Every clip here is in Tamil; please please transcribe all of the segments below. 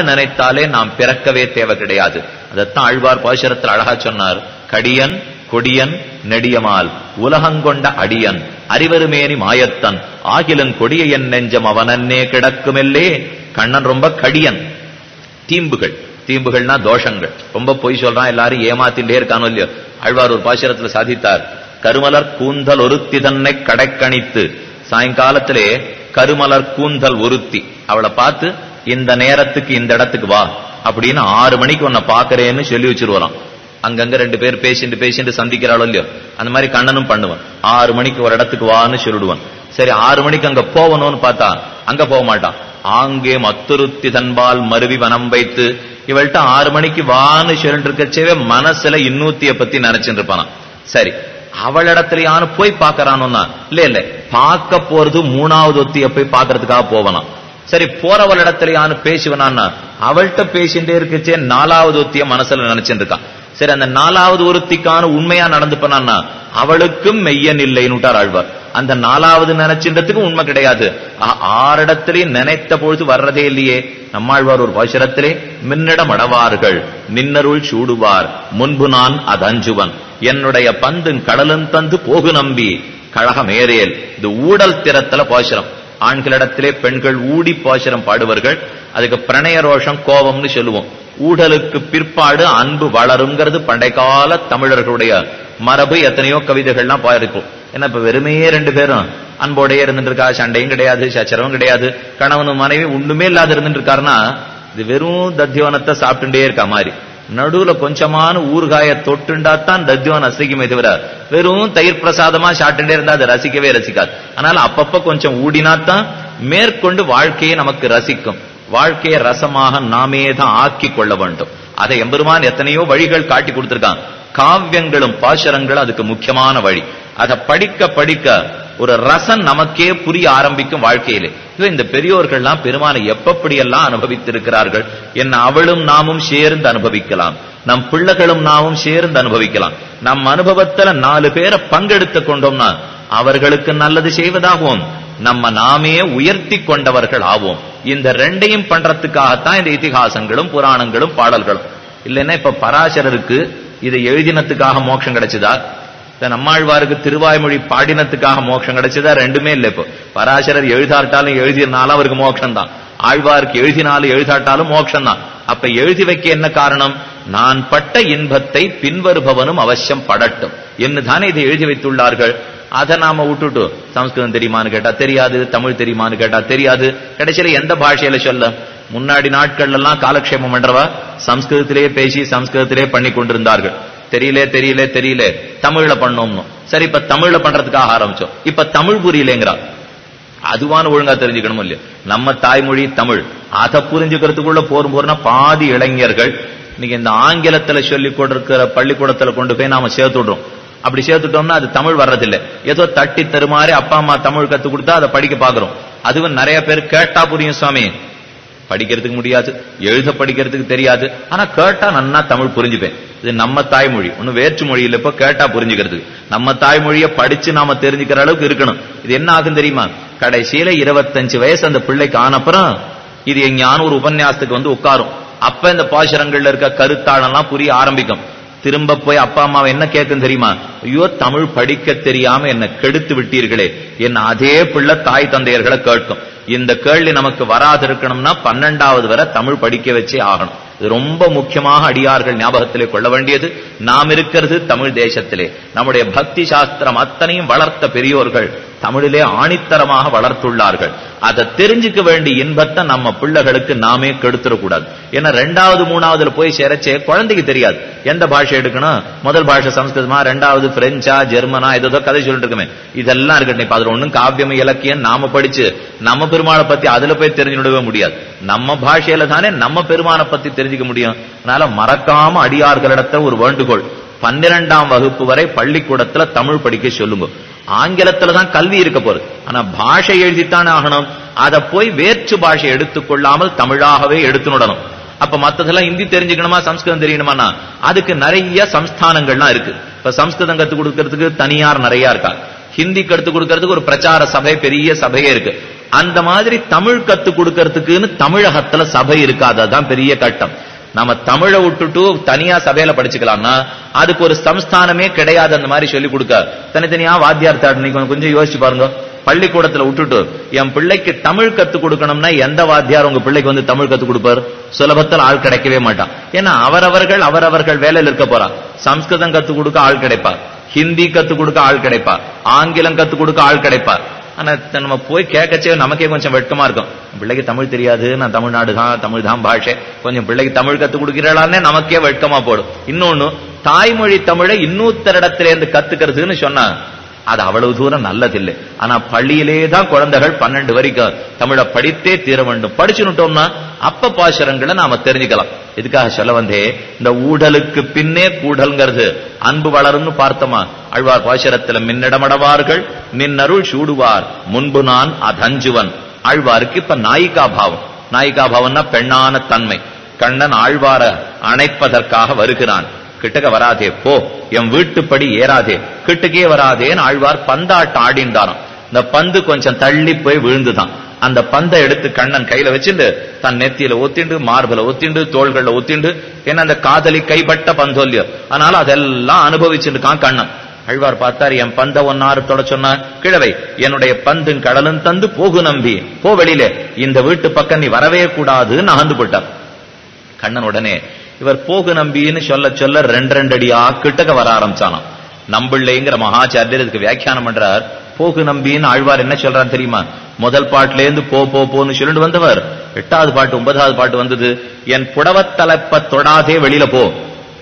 நினைத்தாலே நாம் பிறக்கவே தேவை கிடையாது. அதைத்தான் ஆழ்வார் பாசுரத்தில் அழகா சொன்னார். கடியன் கொடியன் நெடியமால் உலகங்கொண்ட அடியன் அறிவருமேனி மாயத்தன் ஆகிலன் கொடிய என் நெஞ்சம் அவனன்னே கிடக்குமெல்லே. கண்ணன் ரொம்ப கடியன். தீம்புகள். தீம்புகள்னா தோஷங்கள். ரொம்ப பொய் சொல்றான் எல்லாரும் ஏமாத்தின்றே இருக்கானோ இல்லையோ. ஆழ்வார் ஒரு பாசுரத்துல சாதித்தார். கருமலர் கூந்தல் ஒருத்தி தன்னை கடைக்கணித்து சாயங்காலத்திலே கருமலர் கூந்தல் ஒருத்தி. அவளை பார்த்து இந்த நேரத்துக்கு இந்த இடத்துக்கு வா. அப்படின்னு ஆறு மணிக்கு உன்னை பாக்குறேன்னு சொல்லி வச்சிருவான் அங்கங்க ரெண்டு பேர் பேசிட்டு பேசிட்டு சந்திக்கிறாளோ இல்லையோ? அந்த மாதிரி கண்ணனும் பண்ணுவான். ஆறு மணிக்கு ஒரு இடத்துக்கு வான்னு சொல்லிடுவான். சரி ஆறு மணிக்கு அங்க போகணும்னு பார்த்தா அங்க போக மாட்டான். ஆங்கே மத்துருத்தி தன்பால் மருவி வனம் வைத்து இவள்கிட்ட ஆறு மணிக்கு வான்னு சொல்லிட்டு இருக்கச்சேவே மனசுல இன்னூத்திய பத்தி நினைச்சுட்டு இருப்பானா சரி அவளிடத்துலயானு போய் பாக்கறானோன்னா இல்ல இல்ல பார்க்க போறது மூணாவது ஒத்திய போய் பாக்குறதுக்காக போவனாம். சரி போறவள் இடத்துலயானு பேசுவனான்னா அவள்கிட்ட பேசிட்டே இருக்கச்சே நாலாவது ஒத்திய மனசுல நினைச்சுட்டு இருக்கான் சரி அந்த நாலாவது ஒருத்திக்கான உண்மையா நடந்துப்பனான்னா அவளுக்கும் மெய்யன் இல்லைன்னுட்டார் ஆழ்வார். அந்த நாலாவது நினைச்சின்றதுக்கு உண்மை கிடையாது. ஆறிடத்திலையும் நினைத்த பொழுது வர்றதே இல்லையே. நம்மாழ்வார் ஒரு பாசுரத்திலே மின்னிடம் அடவார்கள் நின்னருள் சூடுவார் முன்பு நான் அதஞ்சுவன் என்னுடைய பந்தும் கடலும் தந்து போகு நம்பி கழகமேறேல் இது ஊடல் திறத்துல பாசுரம். ஆண்களிடத்திலே பெண்கள் ஊடி பாசுரம் பாடுவார்கள். அதுக்கு பிரணய ரோஷம் கோபம்னு சொல்லுவோம். ஊடலுக்கு பிற்பாடு அன்பு வளருங்கிறது பண்டைக்கால தமிழர்களுடைய மரபு. எத்தனையோ கவிதைகள்லாம் பாருக்கும் ஏன்னா இப்ப வெறுமையே ரெண்டு பேரும். அன்போடையே இருந்துட்டு இருக்கா சண்டையும் கிடையாது சச்சரவும் கிடையாது. கணவனும் மனைவி ஒண்ணுமே இல்லாத இருந்துட்டு இருக்காருன்னா இது வெறும் தத்தியோனத்தை சாப்பிட்டுட்டே இருக்கா மாதிரி. நடுவுல கொஞ்சமான ஊறுகாய தொட்டுண்டாத்தான் தத்தியோன் ரசிக்குமே தவிர வெறும் தயிர் பிரசாதமா சாப்பிட்டுட்டே இருந்தா அதை ரசிக்கவே ரசிக்காது. அதனால அப்பப்ப கொஞ்சம் ஊடினாத்தான் மேற்கொண்டு வாழ்க்கையை நமக்கு ரசிக்கும். வாழ்க்கையை ரசமாக நாமே தான் ஆக்கி கொள்ள வேண்டும். அதை எம்பெருமான் எத்தனையோ வழிகள் காட்டி கொடுத்திருக்கான். காவியங்களும் பாசரங்களும் அதுக்கு முக்கியமான வழி. அதை படிக்க படிக்க ஒரு ரசம் நமக்கே புரிய ஆரம்பிக்கும் வாழ்க்கையிலே. இந்த பெரியோர்கள்லாம் பெருமானை எப்படியெல்லாம் அனுபவித்திருக்கிறார்கள்? என்ன அவளும் நாமும் சேர்ந்து அனுபவிக்கலாம். நம் பிள்ளைகளும் நாமும் சேர்ந்து அனுபவிக்கலாம். நம் அனுபவத்துல நாலு பேரை பங்கெடுத்து கொண்டோம்னா அவர்களுக்கு நல்லது செய்வதாகவும் நம்ம நாமே உயர்த்தி கொண்டவர்கள் ஆவோம். இந்த ரெண்டையும் பண்றதுக்காகத்தான் இந்த இதிகாசங்களும் புராணங்களும் பாடல்களும். இல்லைன்னா இப்ப பராசரருக்கு இதை எழுதினத்துக்காக மோட்சம் கிடைச்சதா? தன் அம்மாழ்வாருக்கு திருவாய்மொழி பாடினத்துக்காக மோட்சம் கிடைச்சதா ரெண்டுமே இல்லை இப்போ. பராசரர் எழுதாட்டாலும் எழுதினாலும் அவருக்கு மோட்சம் தான் ஆழ்வாருக்கு எழுதினாலும் எழுதாட்டாலும் மோட்சம் தான் அப்ப எழுதி வைக்க என்ன காரணம்? நான் பட்ட இன்பத்தை பின்வருபவனும் அவசியம் படட்டும். என்று தானே இதை எழுதி வைத்துள்ளார்கள்? அதை நாம விட்டுட்டு சம்ஸ்கிருதம் தெரியுமான்னு கேட்டா தெரியாது தமிழ் தெரியுமான்னு கேட்டா தெரியாது. கடைசியில எந்த பாஷையில சொல்ல? முன்னாடி நாட்கள் எல்லாம் காலக்ஷேபம் பண்றவா? சம்ஸ்கிருதத்திலேயே பேசி சம்ஸ்கிருதத்திலே பண்ணி கொண்டிருந்தார்கள் தெரியல தெரியல தெரியல. தமிழ்ல பண்ணோம்னு. சரி இப்ப தமிழ்ல பண்றதுக்காக ஆரம்பிச்சோம். இப்ப தமிழ் புரியலங்கிறா அதுவான ஒழுங்கா தெரிஞ்சுக்கணும் இல்லையா? நம்ம தாய்மொழி தமிழ். அதை புரிஞ்சுக்கிறதுக்குள்ள போரும் போறனா பாதி இளைஞர்கள் இன்னைக்கு இந்த ஆங்கிலத்துல சொல்லி கொடுக்கிற பள்ளிக்கூடத்துல கொண்டு போய் நாம சேர்த்து விடுறோம். அப்படி சேர்த்துட்டோம்னா அது தமிழ் வர்றதில்லை. ஏதோ தட்டி தருமாறி அப்பா அம்மா தமிழ் கத்து கொடுத்தா அதை படிக்க பாக்குறோம் அதுவும் நிறைய பேர் கேட்டா புரியும் சுவாமி. படிக்கிறதுக்கு முடியாது எழுத படிக்கிறதுக்கு தெரியாது. ஆனா கேட்டா நன்னா தமிழ் புரிஞ்சுப்பேன். இது நம்ம தாய்மொழி. ஒன்னும் வேற்று மொழியில் இப்ப கேட்டா புரிஞ்சுக்கிறதுக்கு. நம்ம தாய்மொழியை படிச்சு நாம தெரிஞ்சுக்கிற அளவுக்கு இருக்கணும். இது என்ன ஆகும் தெரியுமா? கடைசியில இருபத்தஞ்சு வயசு அந்த பிள்ளைக்கு ஆனப்புறம் இது எங்கேயான ஒரு உபன்யாசத்துக்கு வந்து உட்காரும். அப்ப இந்த பாசுரங்கள்ல இருக்க கருத்தாளெல்லாம் புரிய ஆரம்பிக்கும். திரும்ப போய் அப்பா அம்மாவை என்ன கேட்கும் தெரியுமா? ஐயோ தமிழ் படிக்க தெரியாம என்ன கெடுத்து விட்டீர்களே. என்ன அதே பிள்ளை தாய் தந்தையர்களை கேட்கும். இந்த கேள்வி நமக்கு வராது இருக்கணும்னா பன்னெண்டாவது வரை தமிழ் படிக்க வச்சே ஆகணும். இது ரொம்ப முக்கியமாக அடியார்கள் ஞாபகத்திலே கொள்ள வேண்டியது. நாம் இருக்கிறது தமிழ் தேசத்திலே. நம்முடைய பக்தி சாஸ்திரம் அத்தனையும் வளர்த்த பெரியோர்கள் தமிழிலே ஆணித்தரமாக வளர்த்துள்ளார்கள். அதை தெரிஞ்சுக்க வேண்டிய இன்பத்தை நம்ம பிள்ளைகளுக்கு நாமே கெடுத்துடக்கூடாது. ஏன்னா ரெண்டாவது மூணாவதுல போய் சேரச்சே குழந்தைக்கு தெரியாது. எந்த பாஷை எடுக்கணும்? முதல் பாஷை சம்ஸ்கிருதமா? ரெண்டாவது பிரெஞ்சா ஜெர்மனா ஏதோ கதை சொல்லிட்டு இருக்கமே. இதெல்லாம் இருக்கட்டும் இப்ப அதுல ஒண்ணும் காவியம் இலக்கியம் நாம படிச்சு நம்ம பெருமாளை பத்தி அதுல போய் தெரிஞ்சுடவே முடியாது. நம்ம பாஷையில தானே நம்ம பெருமானை பத்தி தெரிஞ்சுக்க முடியும். அதனால மறக்காம அடியார்களிடத்த ஒரு வேண்டுகோள். பன்னிரெண்டாம் வகுப்பு வரை பள்ளிக்கூடத்துல தமிழ் படிக்க சொல்லுங்க. ஆங்கிலத்துல தான் கல்வி இருக்க போறது. ஆனா பாஷை எழுதித்தானே ஆகணும். அதை போய் வேற்று பாஷை எடுத்துக்கொள்ளாமல் தமிழாகவே எடுத்துனுடணும் அப்ப மத்ததெல்லாம் ஹிந்தி தெரிஞ்சுக்கணுமா சம்ஸ்கிருதம் தெரியணுமானா அதுக்கு நிறைய சம்ஸ்தானங்கள்லாம் இருக்கு. இப்ப சம்ஸ்கிருதம் கத்து கொடுக்கறதுக்கு தனியார் நிறைய இருக்கா? ஹிந்தி கத்து கொடுக்கறதுக்கு ஒரு பிரச்சார சபை பெரிய சபையே இருக்கு. அந்த மாதிரி தமிழ் கத்து கொடுக்கறதுக்குன்னு தமிழகத்துல சபை இருக்காது. அதுதான் பெரிய கட்டம். நம்ம தமிழை விட்டுட்டு தனியா சபையில படிச்சுக்கலாம்னா அதுக்கு ஒரு சம்ஸ்தானமே கிடையாது அந்த மாதிரி சொல்லி கொடுக்க. தனித்தனியா வாத்தியார் நீங்க கொஞ்சம் யோசிச்சு பாருங்க. பள்ளிக்கூடத்துல விட்டுட்டு என் பிள்ளைக்கு தமிழ் கத்து கொடுக்கணும்னா எந்த வாத்தியார் உங்க பிள்ளைக்கு வந்து தமிழ் கத்து கொடுப்பார்? சுலபத்தில் ஆள் கிடைக்கவே மாட்டான். ஏன்னா அவரவர்கள் அவரவர்கள் வேலையில் இருக்க போறா. சம்ஸ்கிருதம் கத்து கொடுக்க ஆள் கிடைப்பார் ஹிந்தி கத்து கொடுக்க ஆள் கிடைப்பார் ஆங்கிலம் கத்து கொடுக்க ஆள் கிடைப்பார் ஆனா நம்ம போய் கேட்கச்சே நமக்கே கொஞ்சம் வெட்கமா இருக்கும். பிள்ளைக்கு தமிழ் தெரியாது நான் தமிழ்நாடு தான் தமிழ் தான் பாஷை. கொஞ்சம் பிள்ளைக்கு தமிழ் கத்து கொடுக்கிறாளான்னே நமக்கே வெட்கமா போடும். இன்னொன்னு தாய்மொழி தமிழை இன்னொருத்தரிடத்திலேருந்து கத்துக்கிறதுன்னு சொன்னாங்க அது அவ்வளவு தூரம் நல்லதில்லை. ஆனா பள்ளியிலே தான் குழந்தைகள் பன்னெண்டு வரைக்கும் தமிழை படித்தே தீர வேண்டும். படிச்சுட்டோம்னா அப்ப பாசுரங்களை நாம தெரிஞ்சுக்கலாம். இதுக்காக சொல்ல வந்தே இந்த ஊடலுக்கு பின்னே கூடல்ங்கிறது அன்பு வளரும்னு பார்த்தோமா? அழ்வார் பாசுரத்துல மின்னடமடவார்கள் நின்னருள் சூடுவார் முன்பு நான் அதஞ்சுவன். ஆழ்வாருக்கு இப்ப நாயிகா பாவம். நாயிகா பாவம்னா பெண்ணான தன்மை. கண்ணன் ஆழ்வார அணைப்பதற்காக வருகிறான். கிட்டக்க வராதே போ. என் வீட்டுப்படி ஏறாதே. கிட்டக்கே வராதேன்னு ஆழ்வார் பந்தாட்டம் ஆடிந்தாராம். இந்த பந்து கொஞ்சம் தள்ளி போய் விழுந்துதான். அந்த பந்தை எடுத்து கண்ணன் கையில வச்சுட்டு தன் நெத்தியில ஒத்திண்டு மார்பில ஒத்திண்டு தோள்கள்ல ஒத்திண்டு ஏன்னா அந்த காதலி கைப்பட்ட பந்தோல்லியோ. அதனால அதெல்லாம் அனுபவிச்சுருக்கான் கண்ணன். அழ்வார் பார்த்தார் என் பந்த ஒன்னாறு தொட சொன்ன கிழவை என்னுடைய பந்தும் கடலும் தந்து போகு நம்பி. போ வெளியிலே. இந்த வீட்டு பக்கம் நீ வரவே கூடாதுன்னு அகந்து போட்டார் கண்ணன் உடனே இவர் போகு நம்பின்னு சொல்ல சொல்ல ரெண்டு ரெண்டு அடியா கிட்டக்க வர ஆரம்பிச்சானாம். நம்பிள்ளைங்கிற மகாச்சாரியர் இதுக்கு வியாக்கியானம் பண்றார். போகு நம்பின்னு ஆழ்வார் என்ன சொல்றான்னு தெரியுமா? முதல் பாட்டுல இருந்து போ போ போன்னு சொல்லிட்டு வந்தவர். எட்டாவது பாட்டு ஒன்பதாவது பாட்டு வந்தது. என் புடவத் தலைப்ப தொடாதே வெளியில போ.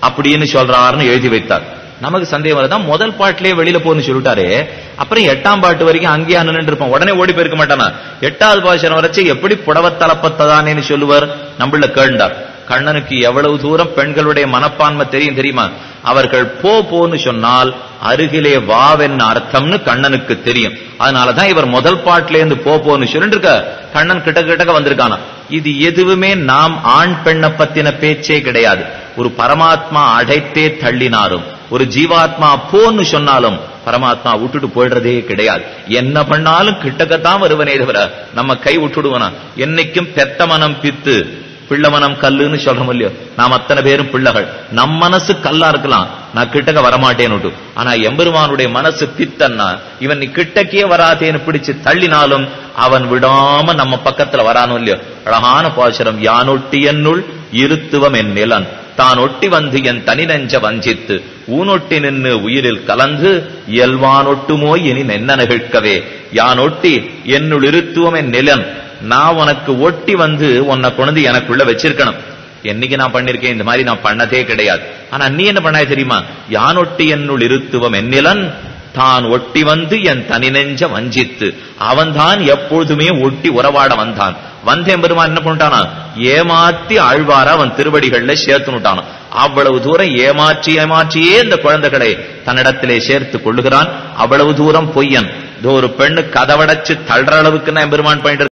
அப்படின்னு சொல்றாருன்னு எழுதி வைத்தார். நமக்கு சந்தேகம் வரதான் முதல் பாட்டிலே வெளியில போன்னு சொல்லிட்டாரு. அப்புறம் எட்டாம் பாட்டு வரைக்கும் அங்கேயே நின்று இருப்போம். உடனே ஓடி போயிருக்க மாட்டானா? எட்டாவது பாஷனம் வரைச்சு எப்படி புடவத்தலப்பத்ததானேன்னு சொல்லுவார்? நம்மள கேண்டார் கண்ணனுக்கு எவ்வளவு தூரம் பெண்களுடைய மனப்பான்மை தெரியும் தெரியுமா? அவர்கள் போ போன்னு சொன்னால் அருகிலே வாவென்ன அர்த்தம்னு கண்ணனுக்கு தெரியும். அதனாலதான் இவர் முதல் பாட்டில இருந்து போ போன்னு சொல்லிட்டு இருக்க கண்ணன் கிட்ட கிட்டக்க வந்திருக்கானா? இது எதுவுமே நாம் ஆண் பெண்ணை பத்தின பேச்சே கிடையாது. ஒரு பரமாத்மா அடைத்தே தள்ளினாரும் ஒரு ஜீவாத்மா போன்னு சொன்னாலும் பரமாத்மா விட்டுட்டு போயிடுறதே கிடையாது. என்ன பண்ணாலும் கிட்டக்கத்தான் வருவனே தவிர நம்ம கை விட்டுடுவனா? என்னைக்கும் பெத்த மனம் பித்து பிள்ளை மனம் கல்லுன்னு சொல்றோம் இல்லையோ? நாம் அத்தனை பேரும் பிள்ளைகள். நம் மனசு கல்லா இருக்கலாம். நான் கிட்டக்க வரமாட்டேன்னு ஆனா எம்பெருமானுடைய மனசு பித்தன்னா இவன் நீ கிட்டக்கே வராதேன்னு பிடிச்சு தள்ளினாலும் அவன் விடாம நம்ம பக்கத்துல வரானோ இல்லையோ? அழகான பாசுரம் யானொட்டி என்னுள் இருத்துவம் என் நிலன். தான் ஒட்டி வந்து என் தனி நெஞ்ச வஞ்சித்து. ஊனொட்டி நின்னு உயிரில் கலந்து இயல்வானொட்டுமோ இனி நென்ன நிகழ்க்கவே யானொட்டி என்னுள் இருத்துவம் என் நிலன். நான் உனக்கு ஒட்டி வந்து உன்னை கொண்டு எனக்குள்ள வச்சிருக்கணும். என்னைக்கு நான் பண்ணிருக்கேன் இந்த மாதிரி நான் பண்ணதே கிடையாது. ஆனா நீ என்ன பண்ணாய் தெரியுமா? யானொட்டி என்னுள் இருத்துவம் என்னிலன் தான் ஒட்டி வந்து என் தனி நெஞ்ச வஞ்சித்து. அவன்தான் எப்பொழுதுமே ஒட்டி உறவாட வந்தான். வந்தேன் பெருமான் என்ன பண்ணிட்டானா? ஏமாத்தி ஆழ்வார அவன் திருவடிகள்ல சேர்த்துனுட்டானான் அவ்வளவு தூரம் ஏமாற்றி ஏமாற்றியே இந்த குழந்தைகளை தன்னிடத்திலே சேர்த்து கொள்ளுகிறான். அவ்வளவு தூரம் பொய்யன். ஒரு பெண்ணு கதவடைச்சு தள்ளுற அளவுக்கு நான் பெருமான் பண்ணிட்டு